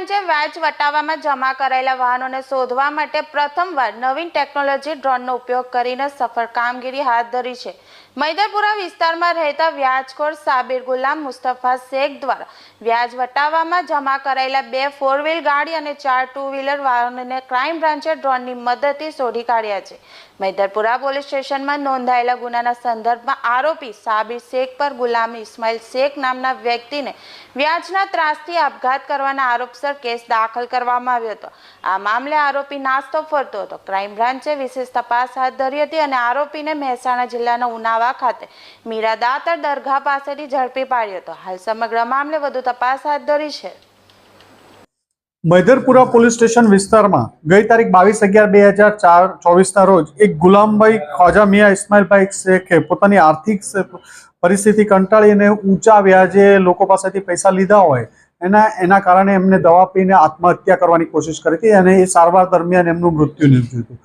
વ્યાજ વટાવામાં જમા કરાયેલા વાહનોને શોધવા માટે પ્રથમવાર નવીન ટેકનોલોજી ડ્રોનનો ઉપયોગ કરીને સફળ કામગીરી હાથ ધરી છે. મૈદરપુરા વિસ્તારમાં રહેતા વ્યાજખોર સાબિર ગુલામ મુસ્તફા શેખ દ્વારા વ્યાજ વટાવામાં જમા કરાયેલા બે ફોર વ્હીલ ગાડી અને ચાર ટુ વ્હીલર વાહનોને ક્રાઇમ બ્રાન્ચે ડ્રોનની મદદથી શોધી કાઢ્યા છે. મૈદરપુરા પોલીસ સ્ટેશનમાં નોંધાયેલા ગુનાના સંદર્ભમાં આરોપી સાબિર શેખ પર ગુલામ ઇસ્માઇલ શેખ નામના વ્યક્તિને વ્યાજના ત્રાસથી આપઘાત કરવાના આરોપસર કેસ દાખલ કરવામાં આવ્યો હતો. આ મામલે આરોપી નાસ્તો ફરતો હતો. ક્રાઇમ બ્રાન્ચે વિશેષ તપાસ હાથ ધરી હતી અને આરોપીને મહેસાણા જિલ્લાના ઉનાવા ખાતે મીરા દાતર દરગાહ પાસેથી ઝડપી પાડ્યો હતો. હાલ સમગ્ર મામલે વધુ તપાસ હાથ ધરી છે. મૈદરપુરા પોલીસ સ્ટેશન વિસ્તારમાં ગઈ તારીખ બાવીસ અગિયાર બે હજાર ચાર ચોવીસના રોજ એક ગુલામભાઈ ખ્વાજા મિયા ઇસ્માઇલભાઈ શેખે પોતાની આર્થિક પરિસ્થિતિ કંટાળીને ઊંચા વ્યાજે લોકો પાસેથી પૈસા લીધા હોય એના એના કારણે એમને દવા પીને આત્મહત્યા કરવાની કોશિશ કરી હતી અને એ સારવાર દરમિયાન એમનું મૃત્યુ નિપજ્યું હતું.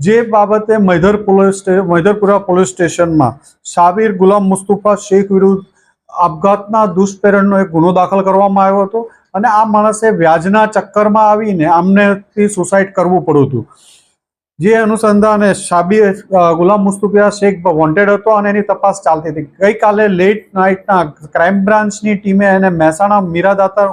જે બાબતે મૈધર પોલીસ મૈધરપુરા પોલીસ સ્ટેશનમાં શાબીર ગુલામ મુસ્તુફા શેખ વિરુદ્ધ આપઘાતના દુષ્પ્રેરણનો એક ગુનો દાખલ કરવામાં આવ્યો હતો. અને આ માણસે વ્યાજના ચક્કરમાં આવીને આમનેથી સુસાઇડ કરવું પડ્યું હતું. જે અનુસંધાને શાબી ગુલામ મુસ્તુફિયા શેખ વોન્ટેડ હતો અને એની તપાસ ચાલતી હતી. ગઈકાલે લેટ નાઇટના ક્રાઇમ બ્રાન્ચની ટીમે એને મહેસાણા મીરાદાતાર,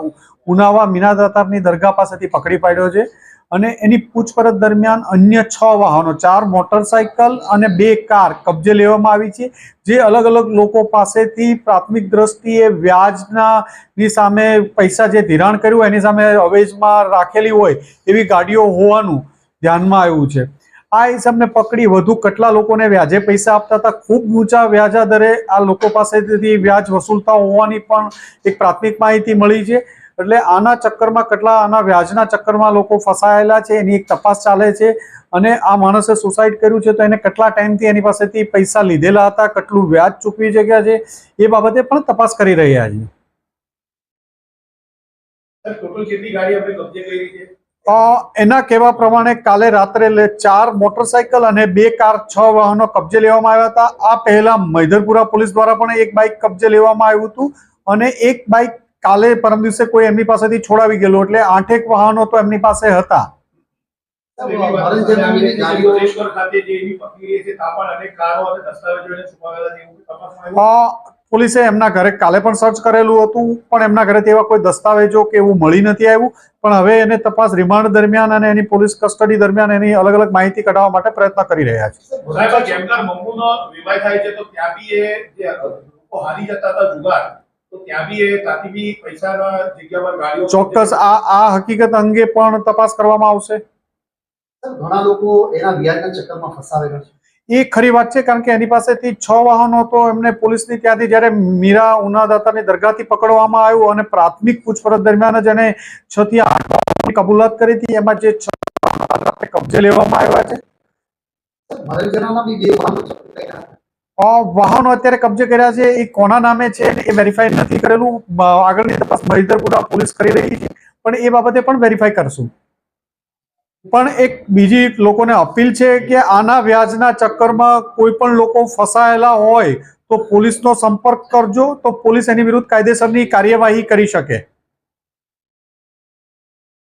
ઉનાવા મીરાદાતારની દરગાહ પાસેથી પકડી પાડ્યો છે. અને એની પૂછપરછ દરમિયાન અન્ય છ વાહનો, ચાર મોટરસાયકલ અને બે કાર કબજે લેવામાં આવી છે. જે અલગ અલગ લોકો પાસેથી પ્રાથમિક દ્રષ્ટિએ વ્યાજના ની સામે પૈસા જે ધિરાણ કર્યું એની સામે અવેજમાં રાખેલી હોય એવી ગાડીઓ હોવાનું ધ્યાનમાં આવ્યું છે. આ હિસાબને પકડી વધુ કેટલા લોકોને વ્યાજે પૈસા આપતા હતા? ખૂબ ઊંચા વ્યાજા દરે આ લોકો પાસેથી વ્યાજ વસૂલતા હોવાની પણ એક પ્રાથમિક માહિતી મળી છે. એટલે આના ચક્કરમાં કેટલા આના વ્યાજના ચક્કરમાં લોકો ફસાયેલા છે એની એક તપાસ ચાલે છે. અને આ માણસે સુસાઇડ કર્યું છે તો એને કેટલા ટાઈમથી એની પાસેથી પૈસા લીધેલા હતા કેટલું વ્યાજ ચૂકવી શક્યા છે એ બાબતે પણ તપાસ કરી રહ્યા છે. એના કહેવા પ્રમાણે કાલે રાત્રે લે- ચાર મોટરસાયકલ અને બે કાર છ વાહનો કબજે લેવામાં આવ્યા હતા. આ પહેલા મૈધરપુરા પોલીસ દ્વારા પણ એક બાઇક કબજે લેવામાં આવ્યું હતું અને એક બાઇક કાલે પરમ દિવસે કોઈ એમની પાસેથી છોડાવી ગયેલું એટલે આઠેક વાહનો તો એમની પાસે હતા. પોલીસે એમના ઘરે કાલે પણ સર્ચ કરેલું હતું પણ એમના ઘરે એવા કોઈ દસ્તાવેજો કે એવું મળી નથી આવ્યું. પણ હવે એને તપાસ રિમાન્ડ દરમિયાન અને એની પોલીસ કસ્ટડી દરમિયાન એની અલગ અલગ માહિતી કઢાવવા માટે પ્રયત્ન કરી રહ્યા છે. હતા ચોક્કસ આ આ હકીકત અંગે પણ તપાસ કરવામાં આવશે? ઘણા લોકો એના વ્યાજના ચક્કરમાં ફસાવેલા છે. એ ખરી વાત છે કારણ કે એની પાસેથી છ વાહનો તો એમને પોલીસની ત્યાંથી જ્યારે મીરા ઉનાદાતાની દરગાહથી પકડવામાં આવ્યું અને પ્રાથમિક પૂછપરછ દરમિયાન જ એને છ થી આઠ વાહનોની કબૂલાત કરી હતી એમાં જે છ કબજે લેવામાં આવ્યા છે? વાહનો અત્યારે કબજે કર્યા છે. એ કોના નામે છે એ વેરીફાઈ નથી કરેલું. આગળની તપાસ મહિધરપુરા પોલીસ કરી રહી છે. પણ એ બાબતે પણ વેરીફાઈ કરશું. પણ એક બીજી લોકોને અપીલ છે કે આના વ્યાજના ચક્કરમાં કોઈ પણ લોકો ફસાયેલા હોય તો પોલીસનો સંપર્ક કરજો. તો પોલીસ એની વિરુદ્ધ કાયદેસરની કાર્યવાહી કરી શકે.